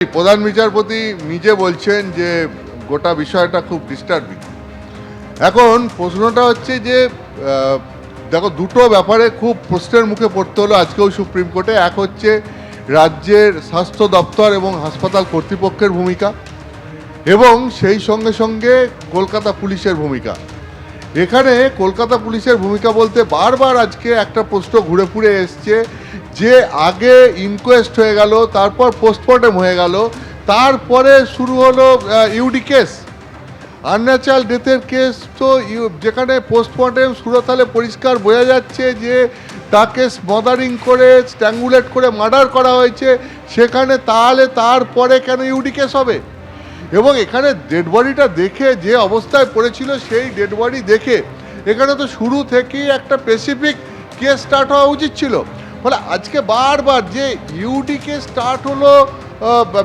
প্রধান বিচারপতি নিজে বলছেন যে গোটা বিষয়টা খুব ডিস্টার্বিং এখন প্রশ্নটা হচ্ছে যে দেখো, দুটো ব্যাপারে খুব প্রশ্নের মুখে পড়তে হলো আজকেও সুপ্রিম কোর্টে। এক হচ্ছে রাজ্যের স্বাস্থ্য দপ্তর এবং হাসপাতাল কর্তৃপক্ষের ভূমিকা এবং সেই সঙ্গে সঙ্গে কলকাতা পুলিশের ভূমিকা। এখানে কলকাতা পুলিশের ভূমিকা বলতে বারবার আজকে একটা প্রশ্ন ঘুরে ফুরে এসছে যে আগে ইনকোয়েস্ট হয়ে গেল, তারপর পোস্টমর্টেম হয়ে গেল, তারপরে শুরু হলো ইউডি কেস আনন্যাচারাল ডেথের কেস তো যেখানে পোস্টমর্টেম সুরতালে পরিষ্কার বোঝা যাচ্ছে যে তাকে স্মদারিং করে স্ট্যাঙ্গুলেট করে মার্ডার করা হয়েছে, সেখানে তাহলে তারপরে কেন ইউডি কেস হবে? এবং এখানে ডেড বডিটা দেখে যে অবস্থায় পড়েছিল, সেই ডেড বডি দেখে, এখানে তো শুরু থেকেই একটা স্পেসিফিক কেস স্টার্ট হওয়া উচিত ছিল। ফলে আজকে বারবার যে ইউডি কেস স্টার্ট হলো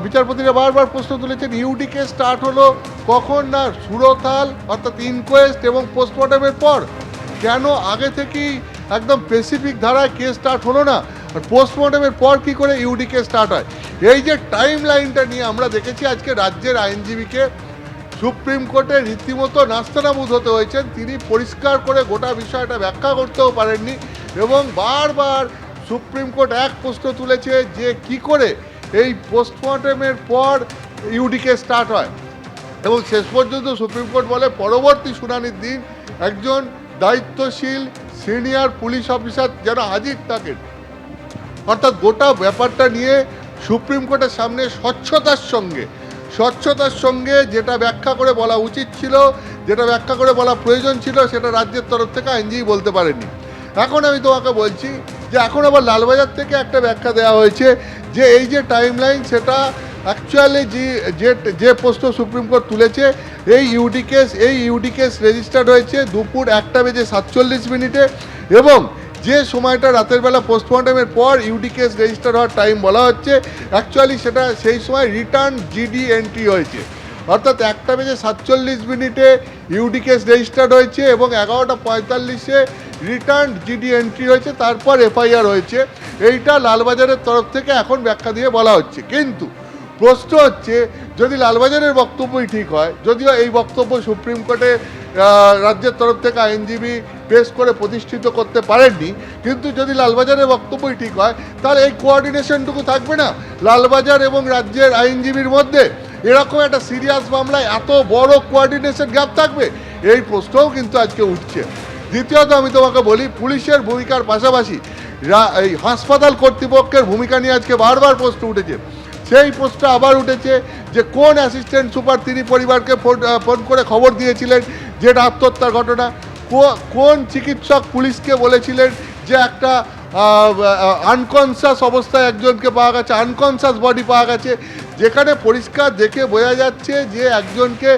বিচারপতিরা বারবার প্রশ্ন তুলেছেন ইউডি কেস স্টার্ট হলো কখন না সুরতাল অর্থাৎ ইনকোয়েস্ট এবং পোস্টমর্টমের পর? কেন আগে থেকেই একদম স্পেসিফিক ধারায় কেস স্টার্ট হলো না? আর পোস্টমর্টমের পর কি করে ইউডি কেস স্টার্ট হয়? এই যে টাইম লাইনটা নিয়ে আমরা দেখেছি, আজকে রাজ্যের আইনজীবীকে সুপ্রিম কোর্টে রীতিমতো নাস্তানাবুদ হতে হয়েছেন। তিনি পরিষ্কার করে গোটা বিষয়টা ব্যাখ্যা করতেও পারেননি এবং বারবার সুপ্রিম কোর্ট এক প্রশ্ন তুলেছে যে কি করে এই পোস্টমর্টমের পর ইউডিকে স্টার্ট হয়। এবং শেষ পর্যন্ত সুপ্রিম কোর্ট বলে পরবর্তী শুনানির দিন একজন দায়িত্বশীল সিনিয়র পুলিশ অফিসার যেন হাজির থাকেন। অর্থাৎ গোটা ব্যাপারটা নিয়ে সুপ্রিম কোর্টের সামনে স্বচ্ছতার সঙ্গে স্বচ্ছতার সঙ্গে যেটা ব্যাখ্যা করে বলা উচিত ছিল, যেটা ব্যাখ্যা করে বলা প্রয়োজন ছিল, সেটা রাজ্যের তরফ থেকে আইনজীবী বলতে পারেনি এখন আমি তোমাকে বলছি যে এখন আবার লালবাজার থেকে একটা ব্যাখ্যা দেওয়া হয়েছে যে এই যে টাইম লাইন সেটা অ্যাকচুয়ালি যে যে প্রশ্ন সুপ্রিম কোর্ট তুলেছে, এই ইউডি কেস এই ইউডি কেস রেজিস্টার্ড হয়েছে দুপুর একটা বেজে সাতচল্লিশ মিনিটে এবং যে সময়টা রাতের বেলা পোস্টমর্টমের পর ইউডি কেস রেজিস্টার হওয়ার টাইম বলা হচ্ছে অ্যাকচুয়ালি সেটা সেই সময় রিটার্ন জিডি এন্ট্রি হয়েছে। অর্থাৎ একটা বেজে সাতচল্লিশ মিনিটে ইউডি কেস রেজিস্টার্ড হয়েছে এবং এগারোটা পঁয়তাল্লিশে রিটার্ন জিডি এন্ট্রি হয়েছে, তারপর এফআইআর হয়েছে। এইটা লালবাজারের তরফ থেকে এখন ব্যাখ্যা দিয়ে বলা হচ্ছে। কিন্তু প্রশ্ন হচ্ছে, যদি লালবাজারের বক্তব্যই ঠিক হয়, যদিও এই বক্তব্য সুপ্রিম কোর্টে রাজ্যের তরফ থেকে আইনজীবী পেশ করে প্রতিষ্ঠিত করতে পারেননি, কিন্তু যদি লালবাজারের বক্তব্যই ঠিক হয়, তাহলে এই কোঅর্ডিনেশনটুকু থাকবে না? লালবাজার এবং রাজ্যের আইনজীবীর মধ্যে এরকম একটা সিরিয়াস মামলায় এত বড় কোঅর্ডিনেশন গ্যাপ থাকবে? এই প্রশ্নও কিন্তু আজকে উঠছে। দ্বিতীয়ত আমি তোমাকে বলি, পুলিশের ভূমিকার পাশাপাশি এই হাসপাতাল কর্তৃপক্ষের ভূমিকা নিয়ে আজকে বারবার প্রশ্ন উঠেছে। সেই প্রশ্ন আবার উঠেছে যে, কোন অ্যাসিস্ট্যান্ট সুপার তিনি পরিবারকে ফোন করে খবর দিয়েছিলেন যেটা আত্মহত্যার ঘটনা? কোন চিকিৎসক পুলিশকে বলেছিলেন যে একটা আনকনসাস অবস্থায় একজনকে পাওয়া গেছে আনকনসাস বডি পাওয়া গেছে, যেখানে পরিষ্কার দেখে বোঝা যাচ্ছে যে একজনকে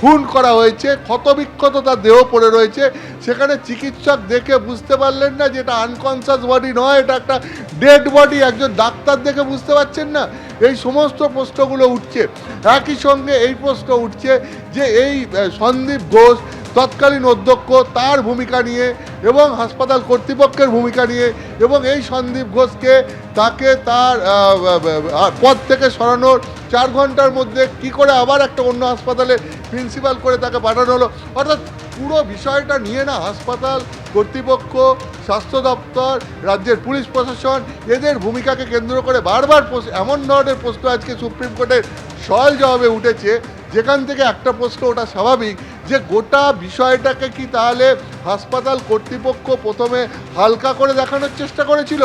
খুন করা হয়েছে ক্ষতবিক্ষত তার দেহ পড়ে রয়েছে। সেখানে চিকিৎসক দেখে বুঝতে পারলেন না যে এটা আনকনসিয়াস বডি নয়, এটা একটা ডেড বডি একজন ডাক্তার দেখে বুঝতে পারছেন না। এই সমস্ত প্রশ্নগুলো উঠছে। একই সঙ্গে এই প্রশ্ন উঠছে যে এই সন্দীপ ঘোষ তৎকালীন অধ্যক্ষ তার ভূমিকা নিয়ে এবং হাসপাতাল কর্তৃপক্ষের ভূমিকা নিয়ে এবং এই সন্দীপ ঘোষকে তাকে তার পদ থেকে সরানোর চার ঘণ্টার মধ্যে কি করে আবার একটা অন্য হাসপাতালে প্রিন্সিপাল করে তাকে পাঠানো হলো? অর্থাৎ পুরো বিষয়টা নিয়ে না হাসপাতাল কর্তৃপক্ষ, স্বাস্থ্য দপ্তর, রাজ্যের পুলিশ প্রশাসন এদের ভূমিকাকে কেন্দ্র করে বারবার এমন ধরনের প্রশ্ন আজকে সুপ্রিম কোর্টের সহজ জবাবে উঠেছে, যেখান থেকে একটা প্রশ্ন ওটা স্বাভাবিক যে গোটা বিষয়টাকে কি তাহলে হাসপাতাল কর্তৃপক্ষ প্রথমে হালকা করে দেখানোর চেষ্টা করেছিল?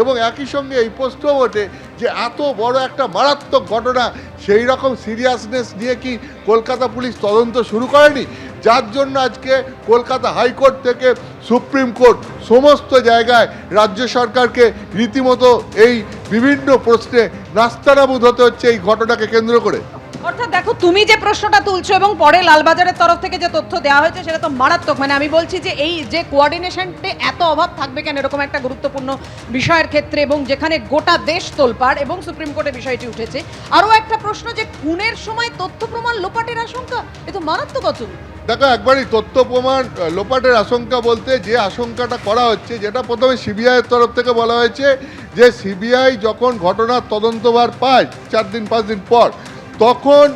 এবং একই সঙ্গে এই প্রশ্ন ওঠে যে এত বড় একটা মারাত্মক ঘটনা, সেই রকম সিরিয়াসনেস নিয়ে কি কলকাতা পুলিশ তদন্ত শুরু করেনি? যার জন্য আজকে কলকাতা হাইকোর্ট থেকে সুপ্রিম কোর্ট সমস্ত জায়গায় রাজ্য সরকারকে রীতিমতো এই বিভিন্ন প্রশ্নে নাস্তানাবুদ হতে হচ্ছে এই ঘটনাকে কেন্দ্র করে। অর্থাৎ দেখো, তুমি যে প্রশ্নটা তুলছো এবং পরে লালবাজারের তরফ থেকে যে তথ্য দেওয়া হয়েছে সেটা তো মারাত্মক। মানে আমি বলছি যে এই যে কোঅর্ডিনেশনতে এত অভাব থাকবে কেন এরকম একটা গুরুত্বপূর্ণ বিষয়ের ক্ষেত্রে এবং যেখানে গোটা দেশ তোলপাড় এবং সুপ্রিম কোর্টে বিষয়টি উঠেছে, আরও একটা প্রশ্ন যে খুনের সময় তথ্য প্রমাণ লোপাটের আশঙ্কা? এ তো মারাত্মক অতুল। দেখো, একবারই তথ্য প্রমাণ লোপাটের আশঙ্কা বলতে যে আশঙ্কাটা করা হচ্ছে, যেটা প্রথমে সিবিআইয়ের তরফ থেকে বলা হয়েছে যে সিবিআই যখন ঘটনার তদন্তভার পায় চার দিন, পাঁচ দিন পর তখন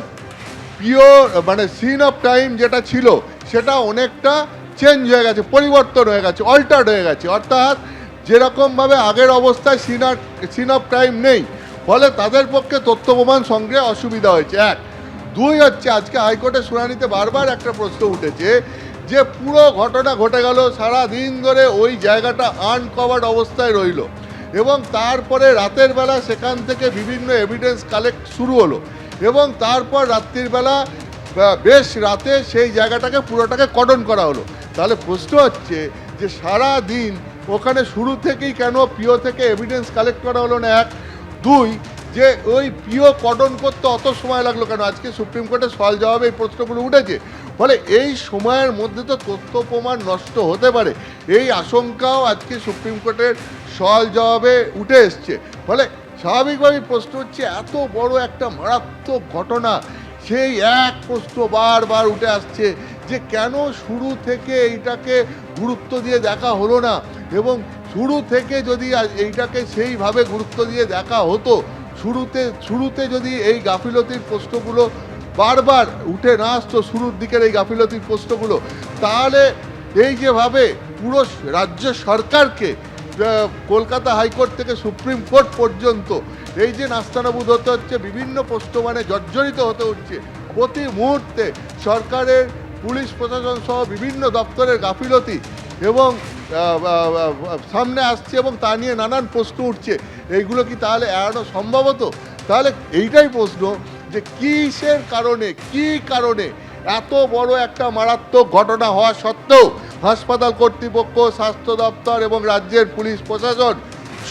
পিওর মানে সিন অফ টাইম যেটা ছিল, সেটা অনেকটা চেঞ্জ হয়ে গেছে, পরিবর্তন হয়ে গেছে অল্টার্ড হয়ে গেছে। অর্থাৎ যেরকমভাবে আগের অবস্থায় সিন সিন অফ টাইম নেই, ফলে তাদের পক্ষে তথ্য প্রমাণ সংগ্রহে অসুবিধা হয়েছে। এক, দুই হচ্ছে আজকে হাইকোর্টের শুনানিতে বারবার একটা প্রশ্ন উঠেছে যে পুরো ঘটনা ঘটে গেল, সারা দিন ধরে ওই জায়গাটা আনকভার্ড অবস্থায় রইল এবং তারপরে রাতের বেলা সেখান থেকে বিভিন্ন এভিডেন্স কালেক্ট শুরু হলো। এবং তারপর রাত্রির বেলা বেশ রাতে সেই জায়গাটাকে, পুরোটাকে কটন করা হলো। তাহলে প্রশ্ন হচ্ছে যে সারা দিন ওখানে শুরু থেকেই কেন পিও থেকে এভিডেন্স কালেক্ট করা হলো না এক? দুই, যে ওই পিও কটন করতে অত সময় লাগল কেন? আজকে সুপ্রিম কোর্টে সওয়াল জবাবে এই প্রশ্নগুলো উঠেছে। ফলে এই সময়ের মধ্যে তো তথ্য প্রমাণ নষ্ট হতে পারে। এই আশঙ্কাও আজকে সুপ্রিম কোর্টের সওয়াল জবাবে উঠে এসছে। ফলে স্বাভাবিকভাবেই প্রশ্ন হচ্ছে, এত বড় একটা মারাত্মক ঘটনা, সেই এক প্রশ্ন বারবার উঠে আসছে যে কেন শুরু থেকে এইটাকে গুরুত্ব দিয়ে দেখা হলো না? এবং শুরু থেকে যদি এইটাকে সেইভাবে গুরুত্ব দিয়ে দেখা হতো, শুরুতে শুরুতে যদি এই গাফিলতির প্রশ্নগুলো বারবার উঠে না আসতো, শুরুর দিকের এই গাফিলতির প্রশ্নগুলো, তাহলে এই যেভাবে পুরো রাজ্য সরকারকে কলকাতা হাইকোর্ট থেকে সুপ্রিম কোর্ট পর্যন্ত এই যে নাস্তানাবুদ হতে হচ্ছে, বিভিন্ন প্রশ্ন মানে জর্জরিত হতে হচ্ছে, প্রতি মুহূর্তে সরকারের, পুলিশ প্রশাসন সহ বিভিন্ন দপ্তরের গাফিলতি এবং সামনে আসছে এবং তা নিয়ে নানান প্রশ্ন উঠছে। এইগুলো কি তাহলে এড়ানো সম্ভব হতো তাহলে এইটাই প্রশ্ন যে কিসের কারণে, কি কারণে এত বড় একটা মারাত্মক ঘটনা হওয়া সত্ত্বেও হাসপাতাল কর্তৃপক্ষ, স্বাস্থ্য দপ্তর এবং রাজ্যের পুলিশ প্রশাসন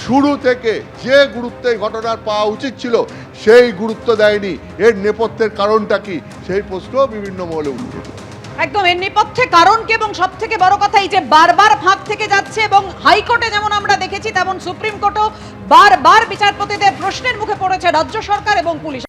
শুরু থেকে যে গুরুত্ব ঘটনার পাওয়া উচিত ছিল, সেই গুরুত্ব দেয়নি। এর নেপথ্যের কারণটা কি? সেই প্রশ্ন বিভিন্ন মহলে উঠছে। একদম, এর নেপথ্যে কারণ কি এবং সব থেকে বড় কথা এই যে বারবার ফাঁক থেকে যাচ্ছে এবং হাইকোর্টে যেমন আমরা দেখেছি, তেমন সুপ্রিম কোর্টও বারবার বিচারপতিদের প্রশ্নের মুখে পড়েছে রাজ্য সরকার এবং পুলিশ।